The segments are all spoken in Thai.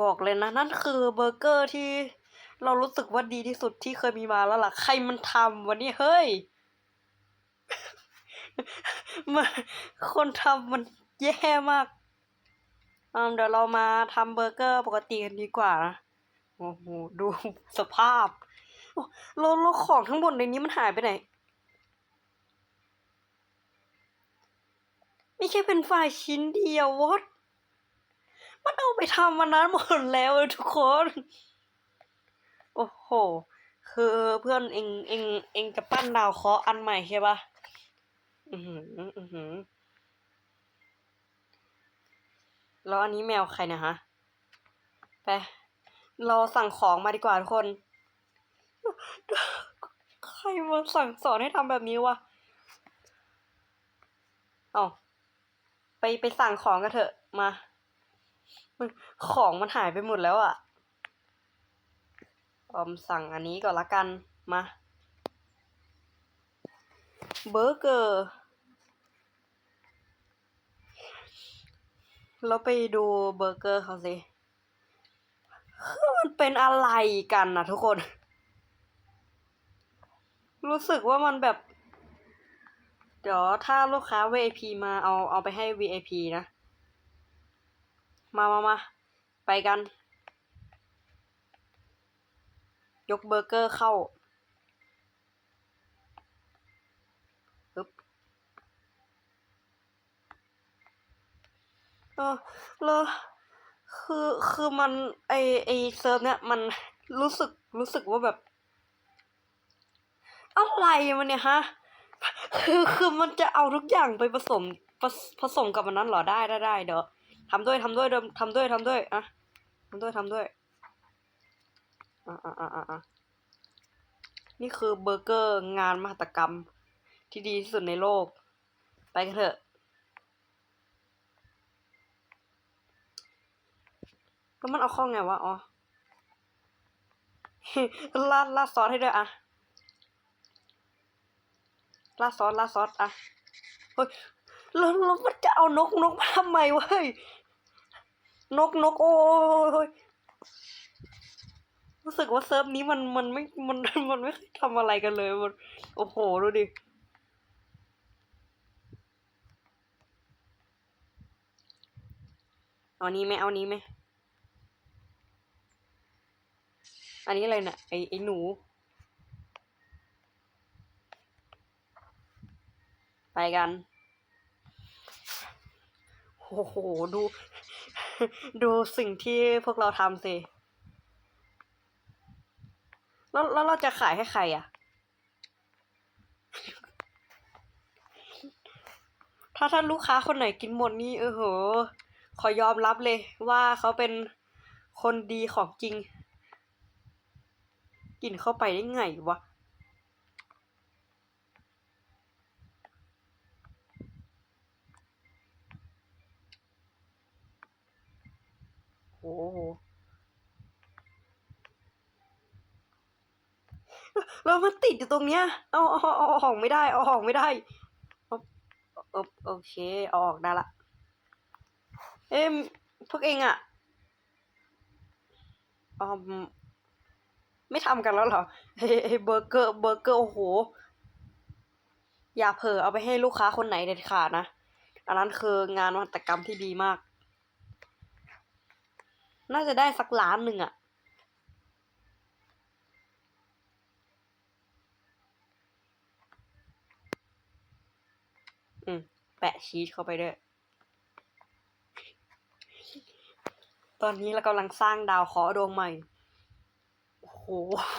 บอกเลยนะ นั่นคือเบอร์เกอร์ที่เรารู้สึกว่าดีที่สุดที่เคยมีมาแล้วล่ะ ใครมันทำวันนี้เฮ้ยมาคนทำมันแย่มากอืมเดี๋ยวเรามาทำเบอร์เกอร์ปกติกันดีกว่านะโอ้โหดูสภาพโอ้แล้วแล้วของทั้งหมดในนี้มันหายไปไหนไม่ใช่เป็นฝ่ายชิ้นเดียววอด มันเอาไปทำมันนั้นหมดแล้วทุกคน โอ้โห คือเพื่อนเองเองเองจะปั้นดาวเคราะห์อันใหม่ใช่ปะอือหืออือหือแล้วอันนี้แมวใครนะฮะ ไป เราสั่งของมาดีกว่าทุกคน ใครมาสั่งสอนให้ทำแบบนี้วะเอาไปไปสั่งของกันเถอะ มา มันของมันหายไปหมดแล้วอะ่ะออมสั่งอันนี้ก่อนละกัน มาเบอร์เกอร์แล้วไปดูเบอร์เกอร์เขาสิคือมันเป็นอะไรกันนะทุกคน รู้สึกว่ามันแบบ เดี๋ยวถ้าลูกค้า VIP มาเอาเอาไปให้ VIP นะ มามามาไปกัน ยกเบอร์เกอร์เข้าปึ๊บเออแล้วคือคือมันไอไอเซิร์ฟเนี่ยมันรู้สึกรู้สึกว่าแบบอะไรมันเนี่ยฮะ คือคือมันจะเอาทุกอย่างไปผสมผสมกับมันนั้นหรอได้ได้ได้เดี๋ยว ทำด้วยทำด้วยเดิมทำด้วยทำด้วยอะทำด้วยทำด้วยอะอะอะอะอะนี่คือเบอร์เกอร์งานมหัตกรรมที่ดีที่สุดในโลก ไปกันเถอะ แล้วมันเอาข้าไงวะ อ๋อลาดลาดซอสให้ด้วยอะลาดซอสลาดซอสอะเฮ้ย แล้วแล้วมันจะเอานกนกมาทำไมเฮ้ยนกนกโอ้ยรู้สึกว่าเซิร์ฟนี้มันมันไม่มันมันไม่เคยทำอะไรกันเลยมันโอ้โหดูดิเอานี้ไหมเอานี้ไหมอันนี้อะไรนี่ยไอไอหนู ไปกัน โอ้โห ดู ดูสิ่งที่พวกเราทำสิ แล้วแล้วเราจะขายให้ใครอะ ถ้าท่านลูกค้าคนไหนกินหมดนี่เออโห ขอยอมรับเลยว่าเขาเป็นคนดีของจริง กินเข้าไปได้ไงวะ โอ้โหแล้วมันติดอยู่ตรงเนี้ย เอาเอาเอาอออกไม่ได้ เอาออกไม่ได้เอาเอาโอเคเอาออกได้ละ เอ้มพวกเองอะอมไม่ทำกันแล้วเหรอเฮ้เบอร์เกอร์เบอร์เกอร์โอ้โห อย่าเผลอเอาไปให้ลูกค้าคนไหนเด็ดขาดนะ อันนั้นคืองานวัตกรรมที่ดีมาก น่าจะได้สักล้านหนึ่งอะอืม แปะชีสเข้าไปด้วย ตอนนี้เรากำลังสร้างดาวเคราะห์ดวงใหม่ โอ้โห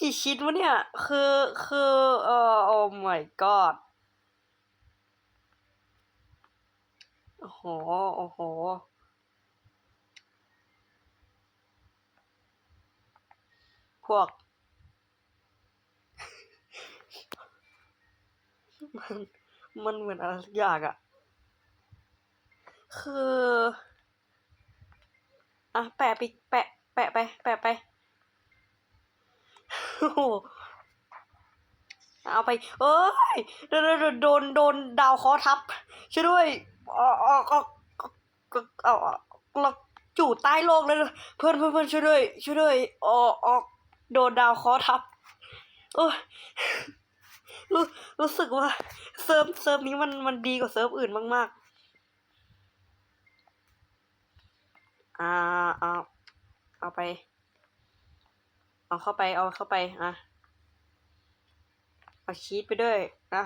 กี่ชิ้นวะเนี่ย คือ คือ เออโอ้ my god โอ้โห โอ้โห พวกมันมันเหมือนอะไรสักอย่างอะคือ อะ แปะไปแปะ แปะไป แปะไปโอ้โหเอาไป เอ้ย โดน โดน โดน ดาวเคอทับ ช่วยด้วยออกออกออกเอาเอาเราอยู่ใต้โลกเลย เพื่อนเพื่อนเพื่อนช่วยด้วย ช่วยด้วยออกออก โดนดาวคอทับ โอ้ยรู้รู้สึกว่าเซิร์ฟเซิร์ฟนี้มันมันดีกว่าเซิร์ฟอื่นมากๆ อ่าเอาเอาไป เอาเข้าไปเอาเข้าไปอะเอาชีสไปด้วยนะ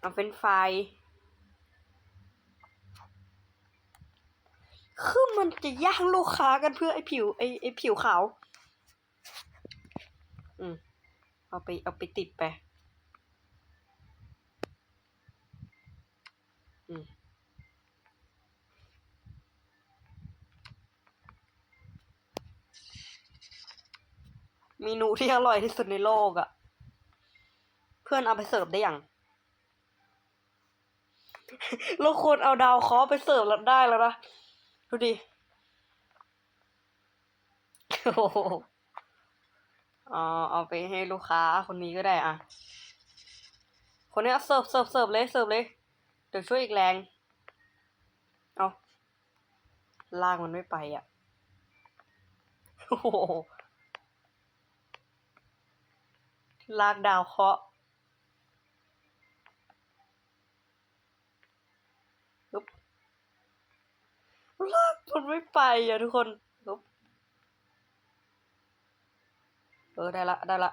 เอาเป็นไฟาย คือมันจะย่างลูกค้ากันเพื่อไอ้ผิวไอ้ไอ้ผิวขาว อืม เอาไปเอาไปติดไป อืมเมนูที่อร่อยที่สุดในโลกอะ่ะ เพื่อนเอาไปเสิร์ฟได้ยังเราควรเอาดาวคอไปเสิร์ฟแล้วได้แล้วนะ ดูดิโอ้โหอ๋อเอาไปให้ลูกค้าคนนี้ก็ได้อะ คนนี้เสิร์ฟเสิร์ฟเสิร์ฟเลยเสิร์ฟเลยเดี๋ยวช่วยอีกแรง เอาลากมันไม่ไปอะ โอ้โหลากดาวเคราะห์ปึ๊บ ลากมันไม่ไปอะทุกคนจบเออได้ละได้ละ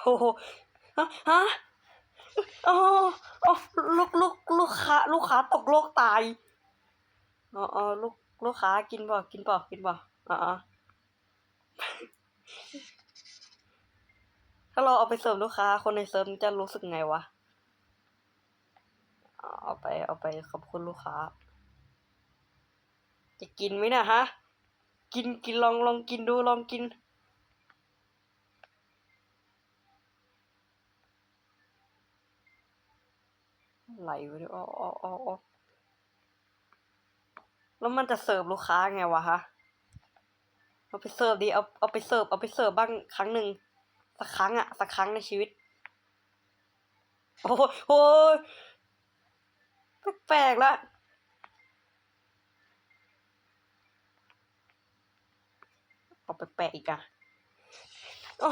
โอ้โหฮะฮะอ๋ออ๋อลูกลูกลูกค้าลูกค้าตกโลกตายอ๋ออ๋อลูกลูกค้ากินบ่กินบ่กินบ่อ๋ออ๋อถ้าเราเอาไปเสิร์ฟลูกค้า คนในเซิร์ฟจะรู้สึกไงวะ เอาไปเอาไปขอบคุณลูกค้า จะกินไหมนะฮะ กินกินลองลองกินดูลองกิน ไหลไปด้วยอ๋ออ๋ออ๋อแล้วมันจะเสิร์ฟลูกค้าไงวะฮะ เอาไปเสิร์ฟดีเอาเอาไปเสิร์ฟเอาไปเสิร์ฟบ้างครั้งหนึ่งสักครั้งอะสักครั้งในชีวิต โอ้โห แปลกละเอาไปแปะอีกอะโอ้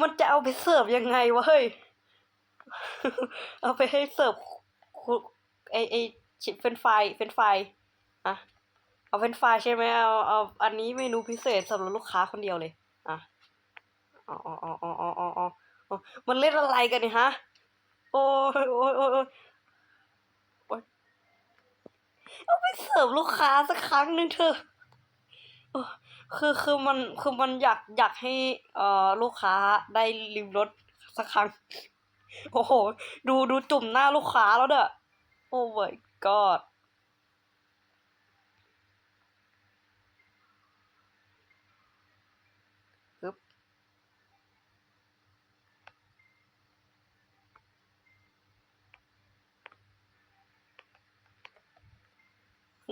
มันจะเอาไปเสิร์ฟยังไงวะเฮ้ย เอาไปให้เสิร์ฟไอไอชิปเฟนช์ฟเฟนช์ฟอะเอาเฟนช์ฟใช่ไหมเอาเอาอันนี้เมนูพิเศษสำหรับลูกค้าคนเดียวเลยอะอ๋ออ๋ออ๋ออ๋ออ๋ออ๋อมันเล่นอะไรกันเนี่ยฮะ โอ้โอ้ยโอ้ยโอ้ยโอ้ย เอาไปเสิร์ฟลูกค้าสักครั้งหนึ่งเถอะคือคือมันคือมันอยากอยากให้เอ่อลูกค้าได้ริมรสสักครั้ง โอ้โห ดูดูจุ่มหน้าลูกค้าแล้วเด้อโอ้ my god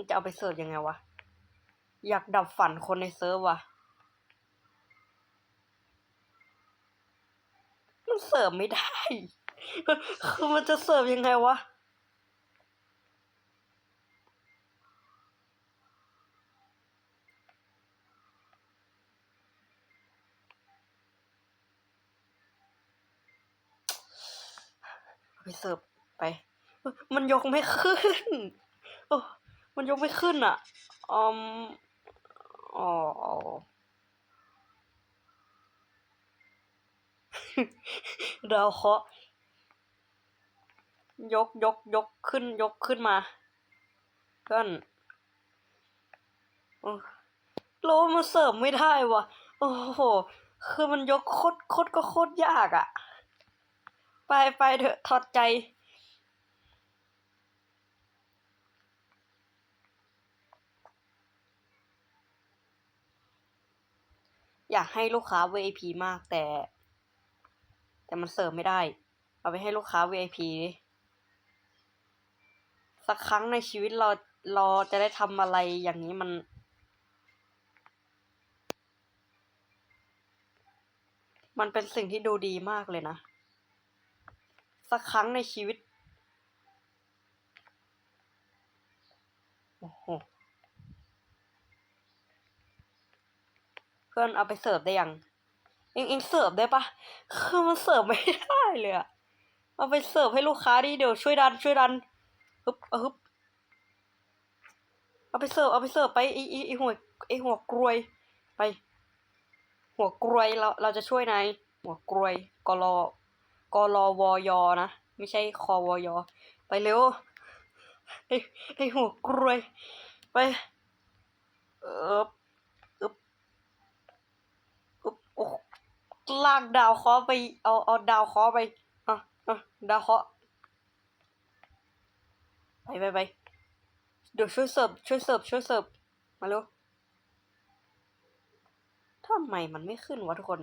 นจะเอาไปเสิร์ฟยังไงวะ อยากดับฝันคนในเซิร์ฟว่ะมันเสิร์ฟไม่ได้ คือมันจะเสิร์ฟยังไงวะไปเสิร์ฟไป มันยกไม่ขึ้น โอ้ มันยกไม่ขึ้นอะอืมอ๋อดาวเคาะยกยกยกขึ้นยกขึ้นมาเพื่อนโอ้โลมาเสร์ฟไม่ได้วะโอ้โห คือมันยกโคตรโคตรก็โคตรยากอะ่ะ ไปไปเถอะถอดใจ อยากให้ลูกค้า VIP มากแต่ แต่มันเสิร์ฟไม่ได้ เอาไปให้ลูกค้า VIP สักครั้งในชีวิตเราเราจะได้ทำอะไรอย่างนี้มันมันเป็นสิ่งที่ดูดีมากเลยนะ สักครั้งในชีวิต โอ้โห เพื่อนเอาไปเสิร์ฟได้ยังเองเองเสิร์ฟได้ปะคือมันเสิร์ฟไม่ได้เลยอะเอาไปเสิร์ฟให้ลูกค้าดิเดี๋ยวช่วยดันช่วยดันฮึบเอาฮึบเอาไปเสิร์ฟเอาไปเสิร์ฟไปไอไอไอหัวไอหัวกรวยไป หัวกรวยเราเราจะช่วยนายหัวกรวยกรอกรวอยนะไม่ใช่คอวอยไปเร็วไอไอหัวกรวยไปเอออึบอึบโอ้ ลากดาวเคราะห์ไป เอาเอาดาวเคราะห์ไปอะอะดาวเคราะห์ไปไปไปเดี๋ยวช่วยเสิร์ฟช่วยเสิร์ฟช่วยเสิร์ฟมาเร็วทำไมมันไม่ขึ้นวะทุกคน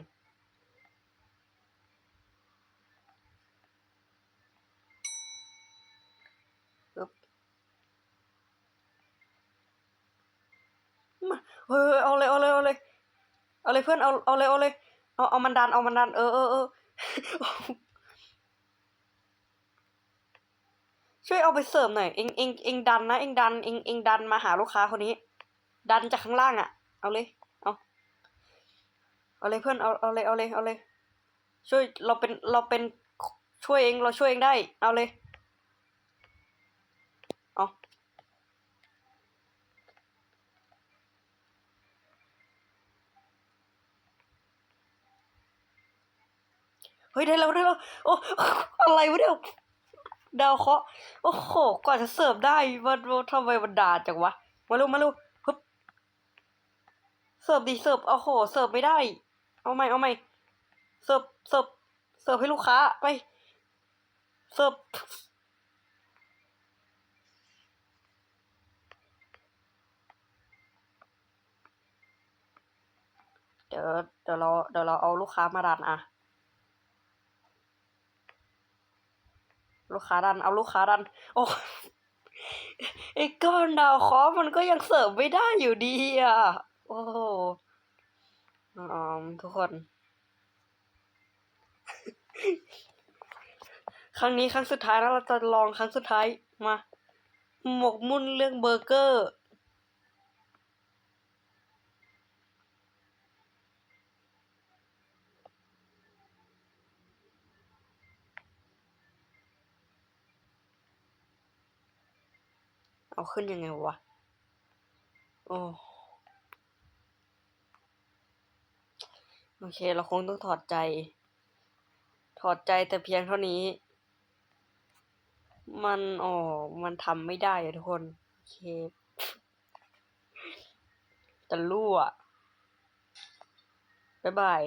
ปึ๊บมาเฮ้ยเอาเลยเอาเลยเอาเลย เอาเลยเพื่อนเอาเอาเลยเอาเลย เอาเอามันดันเอามันดันเออเออเออช่วยเอาไปเสร์ฟหน่อยเองเองเองดันนะเองดันเองเองดันมาหาลูกค้าคนนี้ ดันจากข้างล่างอะ เอาเลยเอาเอาเลยเพื่อนเอาเอาเลยเอาเลยเอาเลย ช่วยเราเป็นเราเป็นช่วยเองเราช่วยเองได้ เอาเลย เอา เฮ้ยได้แล้วได้แล้วโอ้อะไรวะเนี่ยดาวเคาะโอ้โหกว่าจะเสิร์ฟได้มันทำไมมันด่าจังวะมาเร็วมาเร็วฮึบเสิร์ฟดีเสิร์ฟโอ้โหเสิร์ฟไม่ได้ เอาใหม่เอาใหม่เสิร์ฟเสิร์ฟเสิร์ฟให้ลูกค้าไปเสิร์ฟเดี๋ยวเดี๋ยวเราเดี๋ยวเราเอาลูกค้ามาดันอะ ลูกค้าดัน เอาลูกค้าดัน โอ้ไอ้ก้อนดาวคอมันก็ยังเสิร์ฟไม่ได้อยู่ดีอะ โอ้โหอ๋อทุกคน ครั้งนี้ครั้งสุดท้ายแล้วเราจะลองครั้งสุดท้ายมา หมกมุ่นเรื่องเบอร์เกอร์ เอาขึ้นยังไงวะ โอ้โอเค เราคงต้องถอดใจ ถอดใจแต่เพียงเท่านี้ มันอ๋อมันทำไม่ได้ทุกคน โอเคจะรั่วบ๊ายบาย